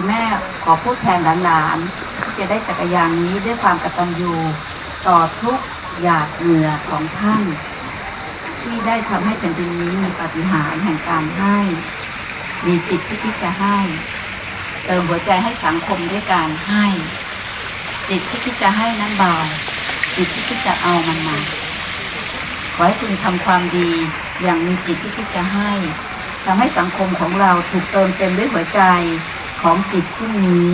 คุณแม่ขอพูดแทนหลานๆที่จะได้จักรยานนี้ด้วยความกตัญญูต่อทุกหยาดเหงื่อของท่าน ที่ได้ทำให้แผ่นดินนี้มีปาฏิหาริย์แห่งการให้ มีจิตที่คิดจะให้ เติมหัวใจให้สังคมด้วยการให้ จิตที่คิดจะให้นั้นเบาจิตที่คิดจะเอามันมาขอให้คุณทำความดีอย่างมีจิตที่คิดจะให้ทำให้สังคมของเราถูกเติมเต็มด้วยหัวใจ ของจิตที่นี้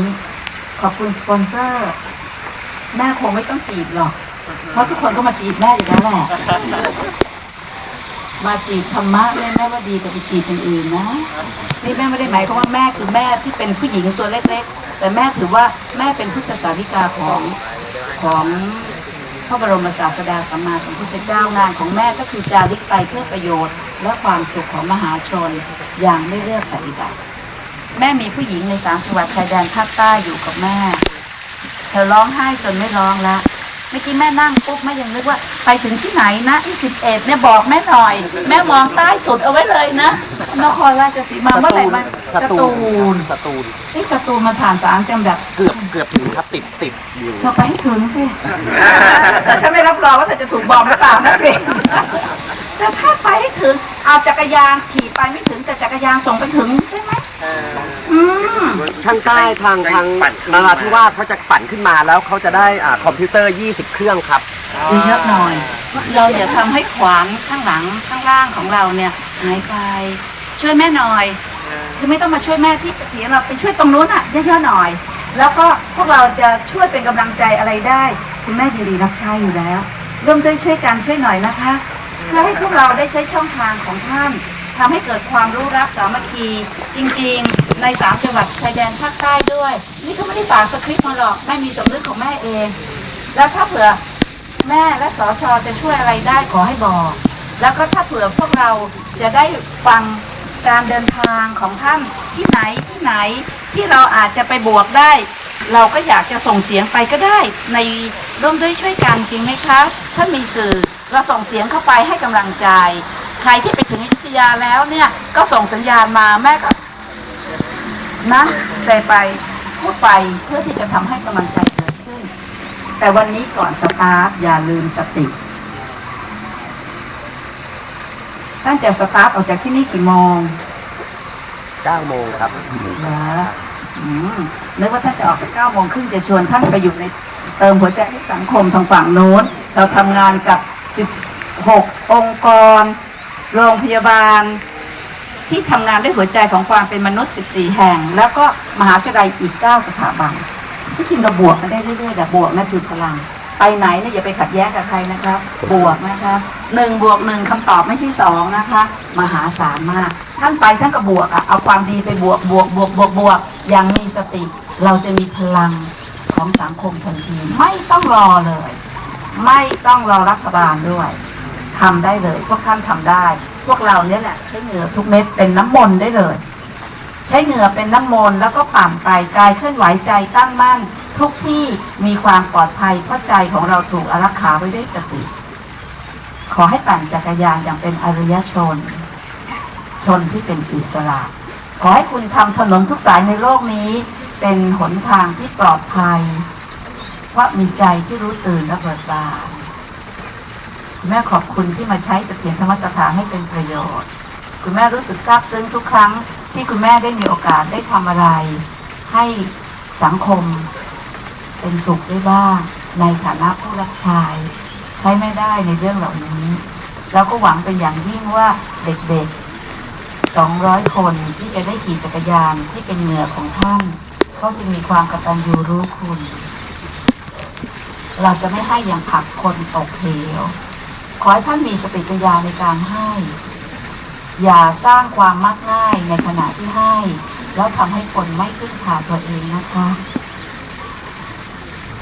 ขอบคุณสปอนเซอร์แม่คงไม่ต้องจีบหรอก เพราะทุกคนก็มาจีบแม่อยู่แล้วแหละมาจีบธรรมะเนี่ยแม่ว่าดีแต่ไปจีบอย่างอื่นนะนี่แม่ไม่ได้หมายความว่าแม่คือแม่ที่เป็นผู้หญิงตัวเล็กๆ แต่แม่ถือว่าแม่เป็นพุทธสาวิกาของของพระบรมศาสดาสัมมาสัมพุทธเจ้างานของแม่ก็คือจาริกไปเพื่อประโยชน์ และความสุขของมหาชนอย่างไม่เลือกปฏิบัติ แม่มีผู้หญิงในสามจังหวัดชายแดนภาคใต้อยู่กับแม่ เธอร้องไห้จนไม่ร้องละเมื่อกี้แม่นั่งปุ๊บแม่ยังนึกว่า ไปถึงที่ไหนนะที่สิบเอ็ดเนี่ยบอกแม่หน่อย แม่มองใต้สุดเอาไว้เลยนะนครราชสีมาเมื่อไหร่มันสสตูตูลลสตูลนี่สตูลมันผ่านสามจังหวัดเกือบเกือบถึงครับติดติดอยู่เธอไปให้ถึงสิแต่ฉันไม่รับรองว่าเธอจะถูกบอมหรือเปล่านะเกรงแต่ถ้าไปให้ถึงเอาจักรยานขี่ไปไม่ถึงแต่จักรยานส่งไปถึงใช่ไหมอืม ทางใต้ทางทางนราธิวาสเขาจะปั่นขึ้นมาแล้วเขาจะได้อ่าคอมพิวเตอร์ 20 เครื่องครับ เยอะๆหน่อย เราอย่าทำให้ขวานข้างหลังข้างล่างของเราเนี่ยหายไปช่วยแม่หน่อย คือไม่ต้องมาช่วยแม่ที่เถียงเราไปช่วยตรงนู้นอะเยอะๆหน่อย แล้วก็พวกเราจะช่วยเป็นกำลังใจอะไรได้ คุณแม่ยินดีรับใช้อยู่แล้วร่วมด้วยช่วยกันช่วยหน่อยนะคะเพื่อให้พวกเราได้ใช้ช่องทางของท่านทำให้เกิดความรู้รักสามัคคีจริง ๆ ในสามจังหวัดชายแดนภาคใต้ด้วย นี่ก็ไม่ได้ฝากสคริปต์มาหรอกแม่มีสำนึกของแม่เอง แล้วถ้าเผื่อแม่และสอชอจะช่วยอะไรได้ขอให้บอก แล้วก็ถ้าเผื่อพวกเราจะได้ฟังการเดินทางของท่านที่ไหนที่ไหนที่เราอาจจะไปบวกได้ เราก็อยากจะส่งเสียงไปก็ได้ ในร่วมด้วยช่วยกันจริงไหมคะท่านมีสื่อเราส่งเสียงเข้าไปให้กำลังใจ ใครที่ไปถึงอยุธยาแล้วเนี่ยก็ส่งสัญญาณมาแม่ก็ นะเซไปพูดไปเพื่อที่จะทำให้กำลังใจเกิดขึ้น แต่วันนี้ก่อนสตาร์ทอย่าลืมสติท่านจะสตาร์ทออกจากที่นี่กี่โมง9โมงครับเหรออืมนึกว่าท่านจะออกสักเก้าโมงครึ่งจะชวนท่านไปอยู่ในเติมหัวใจให้สังคมทางฝั่งโน้น เราทำงานกับ 16 องค์กร โรงพยาบาล ที่ทำงานด้วยหัวใจของความเป็นมนุษย์ 14 แห่ง แล้วก็มหาวิทยาลัยอีก 9 สถาบันที่จริงเราบวกกันได้เรื่อยๆแต่บวกนั่นคือพลัง ไปไหนเนี่ยอย่าไปขัดแย้งกับใครนะครับบวกนะคะหนึ่งบวกหนึ่งคำตอบไม่ใช่สองนะคะ มหาศาลมาก ท่านไปท่านก็บวกอะเอาความดีไปบวกบวกบวกบวกบวกอย่างมีสติ เราจะมีพลังของสังคมทันทีไม่ต้องรอเลย ไม่ต้องรอรัฐบาลด้วยทำได้เลย พวกท่านทำได้ พวกเราเนี่ยแหละใช้เหงื่อทุกเม็ดเป็นน้ำมนต์ได้เลย ใช้เหงื่อเป็นน้ำมนต์แล้วก็ปั่นไปกายเคลื่อนไหวใจตั้งมั่น ทุกที่มีความปลอดภัยเพราะใจของเราถูกอารักขาไว้ด้วยสติ ขอให้ปั่นจักรยานอย่างเป็นอริยชน ชนที่เป็นอิสระขอให้คุณทำถนนทุกสายในโลกนี้ เป็นหนทางที่ปลอดภัย เพราะมีใจที่รู้ตื่นและเบิกบาน คุณแม่ขอบคุณที่มาใช้เสถียรธรรมสถานให้เป็นประโยชน์ คุณแม่รู้สึกซาบซึ้งทุกครั้งที่คุณแม่ได้มีโอกาสได้ทำอะไร ให้สังคม เป็นสุขได้บ้างในฐานะผู้รับใช้ใช้ไม่ได้ในเรื่องเหล่านี้แล้วก็หวังเป็นอย่างยิ่งว่าเด็กๆ 200 คนที่จะได้ขี่จักรยานที่เป็นเหงื่อของท่านเขาจะมีความกตัญญูรู้คุณ เราจะไม่ให้อย่างผักคนตกเหว ขอให้ท่านมีสติปัญญาในการให้ อย่าสร้างความมักง่ายในขณะที่ให้ แล้วทำให้คนไม่พึ่งพาตัวเองนะคะ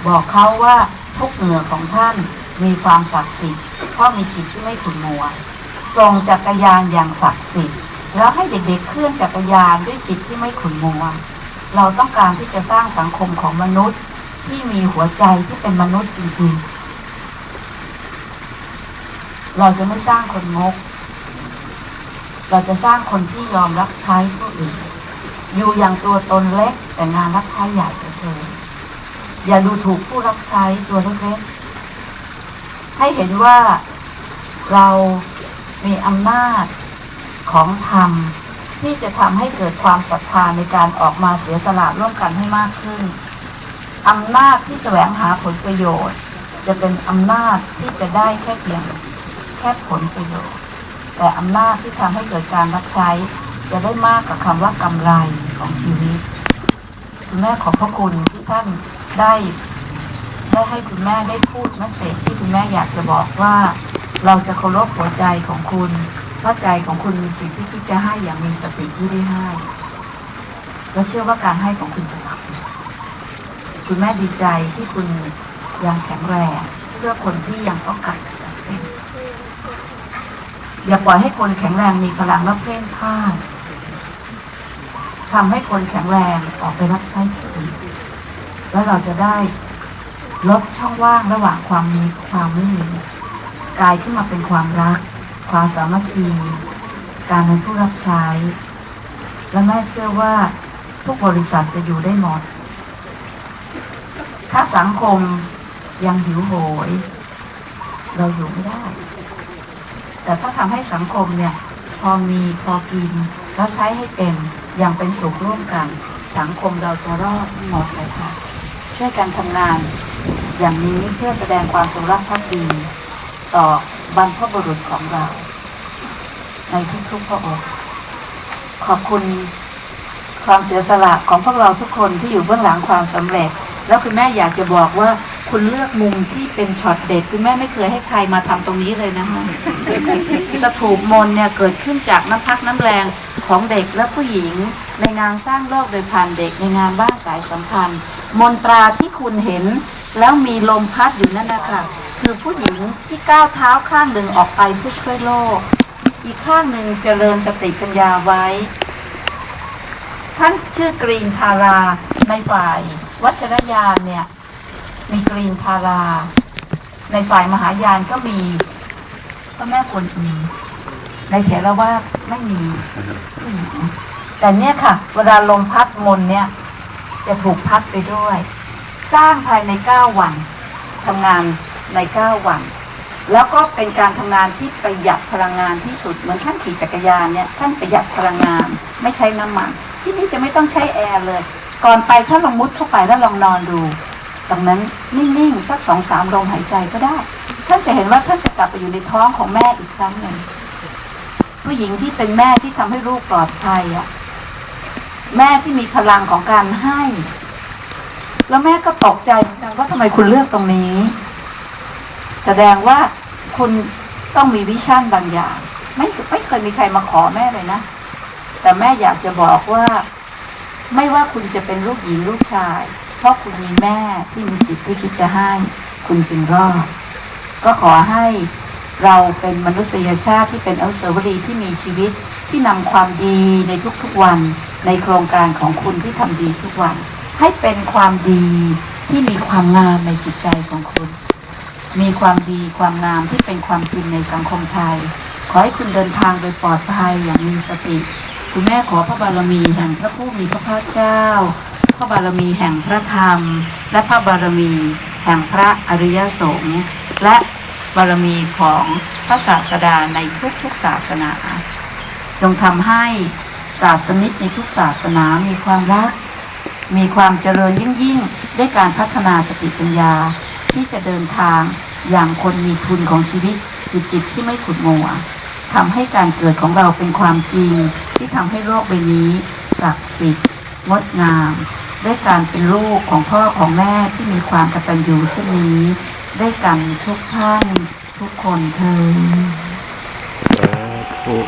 บอกเขาว่าทุกเหงื่อของท่านมีความศักดิ์สิทธิ์เพราะมีจิตที่ไม่ขุ่นมัวส่งจักรยานอย่างศักดิ์สิทธิ์แล้วให้เด็กๆเคลื่อนจักรยานด้วยจิตที่ไม่ขุ่นมัว เราต้องการที่จะสร้างสังคมของมนุษย์ที่มีหัวใจที่เป็นมนุษย์จริงๆ เราจะไม่สร้างคนงก เราจะสร้างคนที่ยอมรับใช้ผู้อื่น อยู่อย่างตัวตนเล็กแต่งานรับใช้ใหญ่เหลืออย่าดูถูกผู้รับใช้ตัวเล็กๆให้เห็นว่าเรามีอำนาจของธรรมที่จะทำให้เกิดความศรัทธาในการออกมาเสียสละร่วมกันให้มากขึ้นอำนาจที่แสวงหาผลประโยชน์ จะเป็นอำนาจที่จะได้แค่เพียง ค่ผลประโยชน์ แต่อำนาจที่ทำให้เกิดการรับใช้จะได้มากกับคำว่ากำไรของชีวิต คุณแม่ขอบพระคุณที่ท่านได้ได้ให้คุณแม่ได้พูดเมสเซจที่คุณแม่อยากจะบอกว่า เราจะเคารพหัวใจของคุณเพราะใจของคุณมีจิตที่คิดจะให้อย่างมีสติที่ได้ให้และเชื่อว่าการให้ของคุณจะศักดิ์สิทธิ์คุณแม่ดีใจที่คุณยังแข็งแรงเพื่อคนที่ยังต้องการ อย่าปล่อยให้คนแข็งแรงมีพลังแล้วเพ่งพ่านทำให้คนแข็งแรงออกไปรับใช้คนอื่นแล้วเราจะได้ลดช่องว่างระหว่างความมีความไม่มีกลายขึ้นมาเป็นความรัก ความสามัคคีการเป็นผู้รับใช้ และแม่เชื่อว่าทุกบริษัทจะอยู่ได้หมด ถ้าสังคมยังหิวโหย เราอยู่ไม่ได้ แต่ถ้าทำให้สังคมเนี่ยพอมีพอกิน แล้วใช้ให้เป็นอย่างเป็นสุขร่วมกัน สังคมเราจะรอดหมดเลยค่ะ ช่วยกันทำงาน อย่างนี้เพื่อแสดงความจงรักภักดี ต่อบรรพบุรุษของเรา ในทุกๆพระองค์ขอบคุณความเสียสละของพวกเราทุกคนที่อยู่เบื้องหลังความสำเร็จ แล้วคุณแม่อยากจะบอกว่า คุณเลือกมุมที่เป็นช็อตเด็ดคุณแม่ไม่เคยให้ใครมาทำตรงนี้เลยนะคะสถูปมนเนี่ยเกิดขึ้นจากน้ำพักน้ำแรงของเด็กและผู้หญิง ในงานสร้างโลกโดยผ่านเด็กในงานบ้านสายสัมพันธ์ มนตราที่คุณเห็น แล้วมีลมพัดอยู่นั่นนะคะคือผู้หญิงที่ก้าวเท้าข้างหนึ่งออกไปเพื่อช่วยโลก อีกข้างหนึ่งเจริญสติปัญญาไว้ ท่านชื่อกรีนทาราในฝ่าย วัชรยานเนี่ย มีกรีนทารา ในฝ่ายมหายานก็มีพระแม่กวนอิมในเถรวาทไม่มีแต่เนี่ยค่ะ เวลาลมพัดมนเนี่ย จะถูกพัดไปด้วย สร้างภายในเก้าวันทำงานในเก้าวัน แล้วก็เป็นการทำงานที่ประหยัดพลังงานที่สุดเหมือนท่านขี่จักรยานเนี่ยท่านประหยัดพลังงาน ไม่ใช้น้ำมัน ที่นี่จะไม่ต้องใช้แอร์เลย ก่อนไปถ้าลองมุดเข้าไปแล้วลองนอนดู ตรงนั้นนิ่งๆสักสองสามลมหายใจก็ได้ ท่านจะเห็นว่าท่านจะกลับไปอยู่ในท้องของแม่อีกครั้งหนึ่งผู้หญิงที่เป็นแม่ที่ทำให้ลูกปลอดภัยอะแม่ที่มีพลังของการให้ แล้วแม่ก็ตกใจเหมือนกันว่าทำไมคุณเลือกตรงนี้ แสดงว่าคุณต้องมีวิชั่นบางอย่างไม่ไม่เคยมีใครมาขอแม่เลยนะ แต่แม่อยากจะบอกว่า ไม่ว่าคุณจะเป็นลูกหญิงลูกชาย เพราะคุณมีแม่ที่มีจิตที่คิดจะให้คุณจึงรอด ก็ขอให้เราเป็นมนุษยชาติที่เป็นอนุสาวรีย์ที่มีชีวิตที่นำความดีในทุกๆวัน ในโครงการของคุณที่ทำดีทุกวัน ให้เป็นความดีที่มีความงามในจิตใจของคุณ มีความดีความงามที่เป็นความจริงในสังคมไทย ขอให้คุณเดินทางโดยปลอดภัยอย่างมีสติ คุณแม่ขอพระบารมีแห่งพระผู้มีพระภาคเจ้า พระบารมีแห่งพระธรรม และพระบารมีแห่งพระอริยสงฆ์และบารมีของพระศาสดาในทุกๆศาสนา จงทำให้ศาสนิกในทุกศาสนามีความรัก มีความเจริญยิ่งยิ่งด้วยการพัฒนาสติปัญญา ที่จะเดินทางอย่างคนมีทุนของชีวิตคือจิตที่ไม่ขุดมัวทำให้การเกิดของเราเป็นความจริง ที่ทำให้โลกใบนี้ ศักดิ์สิทธิ์งดงาม ด้วยการเป็นลูกของพ่อของแม่ที่มีความกตัญญูเช่นนี้ ได้กันทุกท่านทุกคนเธอสาธุ